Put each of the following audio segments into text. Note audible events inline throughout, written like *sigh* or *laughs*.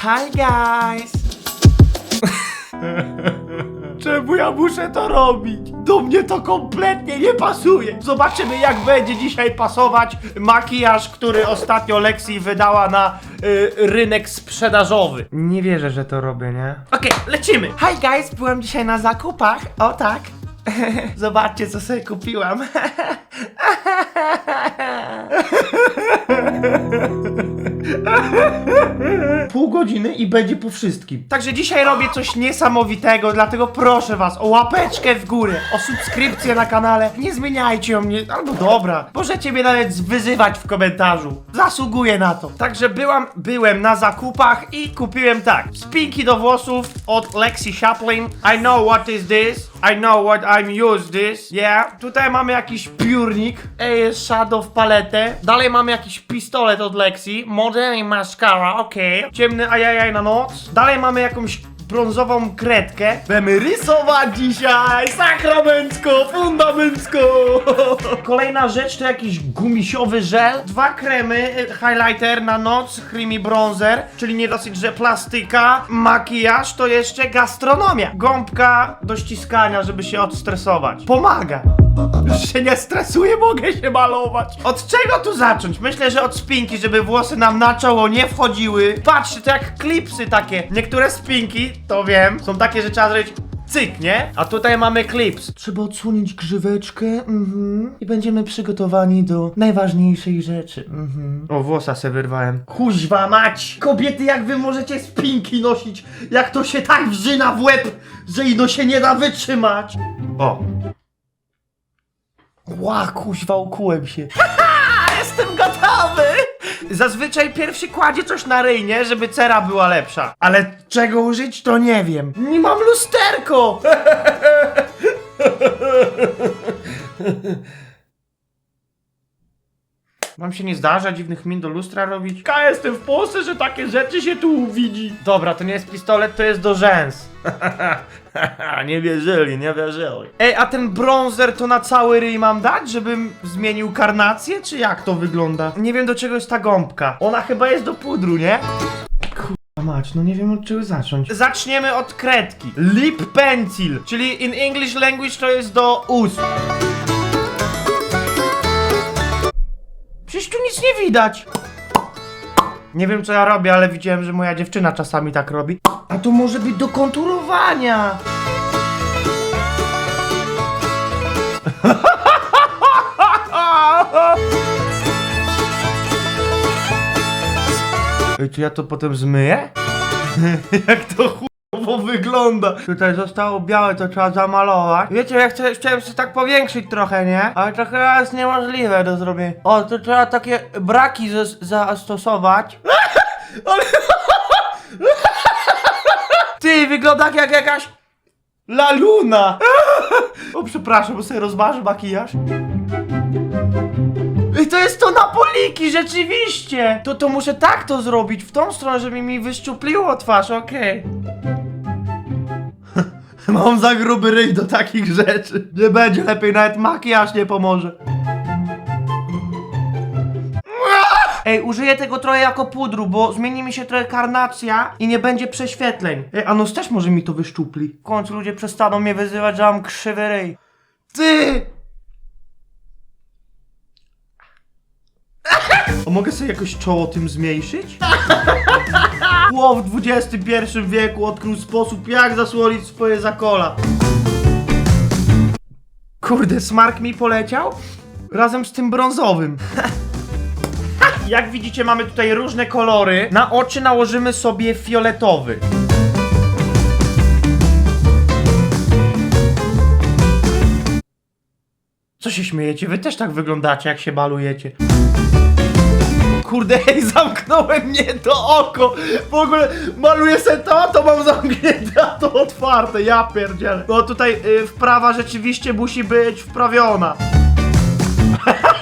Hi guys! *laughs* Czemu ja muszę to robić? Do mnie to kompletnie nie pasuje. Zobaczymy jak będzie dzisiaj pasować makijaż, który ostatnio Lexi wydała na y, rynek sprzedażowy. Nie wierzę, że to robię, nie? Okej, lecimy. Hi guys, byłem dzisiaj na zakupach. O tak. *laughs* Zobaczcie co sobie kupiłam. *laughs* pół godziny i będzie po wszystkim. Także dzisiaj robię coś niesamowitego, dlatego proszę was o łapeczkę w górę, o subskrypcję na kanale. Nie zmieniajcie o mnie, albo dobra, możecie mnie nawet wyzywać w komentarzu. Zasługuję na to. Także byłam, byłem na zakupach i kupiłem tak. Spinki do włosów od Lexi Chaplin. I know what is this. I know what I'm used this. Yeah. Tutaj mamy jakiś piórnik. Jest Shadow paletę. Dalej mamy jakiś pistolet od Lexi. Modern mascara, okej. Ciemny ajajaj na noc. Dalej mamy jakąś brązową kredkę. Będziemy rysować dzisiaj! Sakramencko, fundamencko! Kolejna rzecz to jakiś gumisiowy żel, dwa kremy, y, highlighter na noc, creamy bronzer, czyli nie dosyć, że plastyka, makijaż, to jeszcze gastronomia. Gąbka do ściskania, żeby się odstresować. Pomaga! Już się nie stresuję, mogę się malować. Od czego tu zacząć? Myślę, że od spinki, żeby włosy nam na czoło nie wchodziły. Patrzcie, to jak klipsy takie. Niektóre spinki, to wiem, są takie, że trzeba zrobić cyk, nie? A tutaj mamy klips. Trzeba odsłonić grzyweczkę, mhm. I będziemy przygotowani do najważniejszej rzeczy, mhm. O, włosa se wyrwałem. Kuźwa mać! Kobiety, jak wy możecie spinki nosić? Jak to się tak wrzyna w łeb, że ino się nie da wytrzymać? O, Ła, kuźwa, ukułem się. *laughs* Jestem gotowy! Zazwyczaj pierwszy kładzie coś na ryj, nie? Żeby cera była lepsza. Ale czego użyć, to nie wiem. Nie mam lusterko! *laughs* *laughs* Wam się nie zdarza dziwnych min do lustra robić? Ja jestem w Polsce, że takie rzeczy się tu widzi. Dobra, to nie jest pistolet, to jest do rzęs. *laughs* nie wierzyli, nie wierzyli. Ej, a ten bronzer to na cały ryj mam dać, żebym zmienił karnację, czy jak to wygląda? Nie wiem do czego jest ta gąbka. Ona chyba jest do pudru, nie? Mać, no nie wiem od czego zacząć. Zaczniemy od kredki. Lip pencil, czyli in English language to jest do ust. Nic nie widać. Nie wiem co ja robię, ale widziałem, że moja dziewczyna czasami tak robi. A to może być do konturowania. *laughs* Czy ja to potem zmyję? *laughs* Jak to wygląda. Tutaj zostało białe, to trzeba zamalować. Wiecie, ja chcę, chciałem się tak powiększyć trochę, nie? Ale to chyba jest niemożliwe do zrobienia. O, to trzeba takie braki zas- zastosować. Ty, wygląda jak jakaś... La Luna! O, przepraszam, bo sobie rozmarzę makijaż. I to jest to na poliki, rzeczywiście! To to muszę tak to zrobić, w tą stronę, żeby mi wyszczupliło twarz, okej. *laughs* Mam za gruby ryj do takich rzeczy. Nie będzie lepiej, nawet makijaż nie pomoże. Ej, użyję tego trochę jako pudru, bo zmieni mi się trochę karnacja i nie będzie prześwietleń. Ej, a nos też może mi to wyszczupli. W końcu ludzie przestaną mnie wyzywać, że mam krzywy ryj. Ty! A mogę sobie jakoś czoło tym zmniejszyć? *laughs* Ło, w XXI wieku odkrył sposób, jak zasłonić swoje zakola. Kurde, smark mi poleciał? Razem z tym brązowym. *laughs* Jak widzicie, mamy tutaj różne kolory. Na oczy nałożymy sobie fioletowy. Co się śmiejecie? Wy też tak wyglądacie, jak się malujecie. Kurde, *laughs* ej, zamknąłem mnie to oko! W ogóle maluję se to, to mam zamknięte, a to otwarte, ja pierdzielę. No tutaj y, wprawa rzeczywiście musi być wprawiona.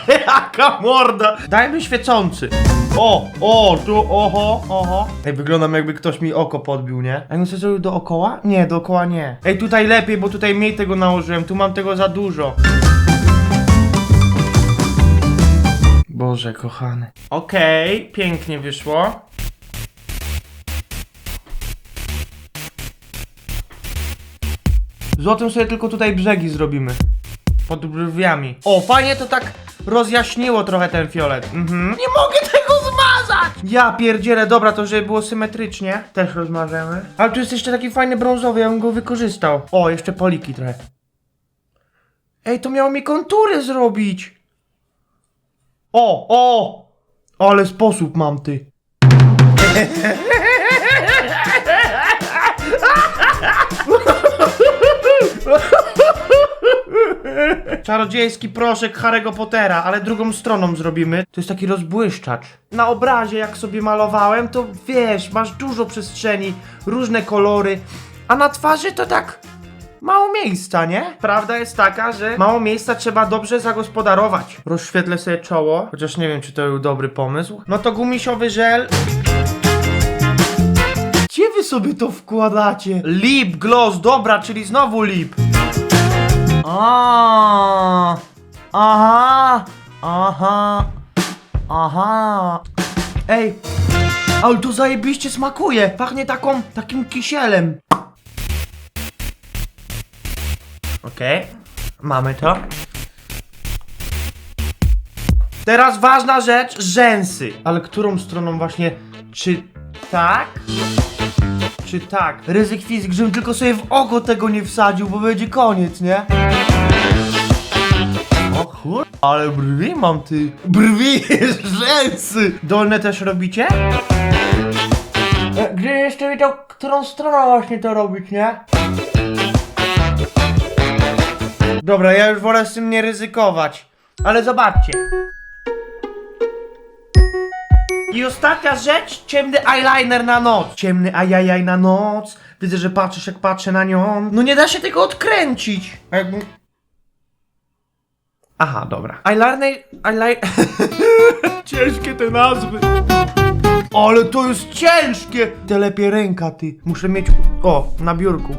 *laughs* Jaka morda! Dajmy świecący. O, o, tu, oho, oho. Ej, wyglądam jakby ktoś mi oko podbił, nie? A jakbym sobie zrobił dookoła? Nie, dookoła nie. Ej, tutaj lepiej, bo tutaj mniej tego nałożyłem, tu mam tego za dużo. Boże, kochany. Okej, pięknie wyszło. Złotym sobie tylko tutaj brzegi zrobimy. Pod brwiami. O, fajnie to tak rozjaśniło trochę ten fiolet. Mhm. Nie mogę tego zmazać! Ja pierdzielę, dobra, to żeby było symetrycznie. Też rozmażemy. Ale tu jest jeszcze taki fajny brązowy, ja bym go wykorzystał. O, jeszcze poliki trochę. Ej, to miało mi kontury zrobić. O, o! Ale sposób mam ty. Czarodziejski proszek Harry'ego Pottera, ale drugą stroną zrobimy. To jest taki rozbłyszczacz. Na obrazie, jak sobie malowałem, to wiesz, masz dużo przestrzeni, różne kolory, a na twarzy to tak mało miejsca, nie? Prawda jest taka, że mało miejsca trzeba dobrze zagospodarować. Rozświetlę sobie czoło, chociaż nie wiem, czy to był dobry pomysł. No to gumisiowy żel. Gdzie wy sobie to wkładacie? Lip gloss, dobra, czyli znowu lip. A, aha, aha, aha. Ej, ale to zajebiście smakuje. Pachnie taką, takim kisielem. Okej, mamy to. Teraz ważna rzecz, rzęsy. Ale którą stroną właśnie? Czy tak? Czy tak? Ryzyk fizyk, żebym tylko sobie w oko tego nie wsadził, bo będzie koniec, nie? O kur... Ale brwi mam ty. Brwi, *laughs* rzęsy. Dolne też robicie? E, jeszcze wiedział, którą stroną właśnie to robić, nie? Dobra, ja już wolę z tym nie ryzykować. Ale zobaczcie. I ostatnia rzecz, ciemny eyeliner na noc. Ciemny ajajaj na noc. Widzę, że patrzysz jak patrzę na nią. No nie da się tego odkręcić. A. Aha, dobra. Eyeliner... Eyeliner... *laughs* Ciężkie te nazwy. Ale to jest ciężkie! Te lepiej ręka, ty. Muszę mieć... O, na biurku.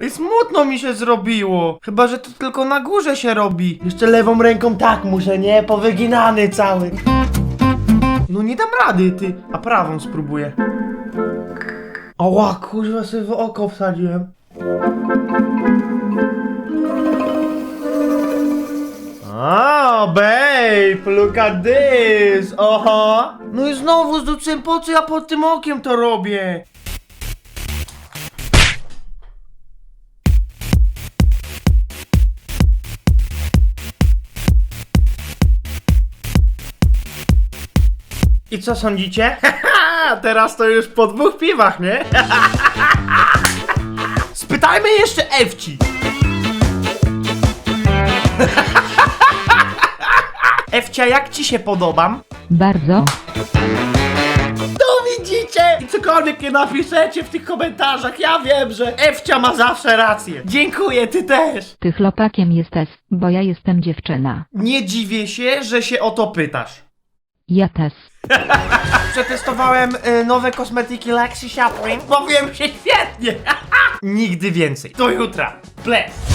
I smutno mi się zrobiło. Chyba, że to tylko na górze się robi. Jeszcze lewą ręką tak muszę, nie? Powyginany cały. No nie dam rady, ty. A prawą spróbuję. Oła, kurwa, sobie w oko wsadziłem. Oh, babe, look at this. Oho. No i znowu zduczyłem, po co ja pod tym okiem to robię? I co sądzicie? *laughs* Teraz to już po dwóch piwach, nie? *laughs* Spytajmy jeszcze Ewci. *laughs* Ewcia, jak ci się podobam? Bardzo. To widzicie! I cokolwiek nie napiszecie w tych komentarzach, ja wiem, że Ewcia ma zawsze rację. Dziękuję, ty też. Ty chłopakiem jesteś, bo ja jestem dziewczyna. Nie dziwię się, że się o to pytasz. Ja też. *laughs* Przetestowałem y, nowe kosmetyki Lexi Chaplin. Bawiłem się świetnie. *laughs* Nigdy więcej. Do jutra. Bless.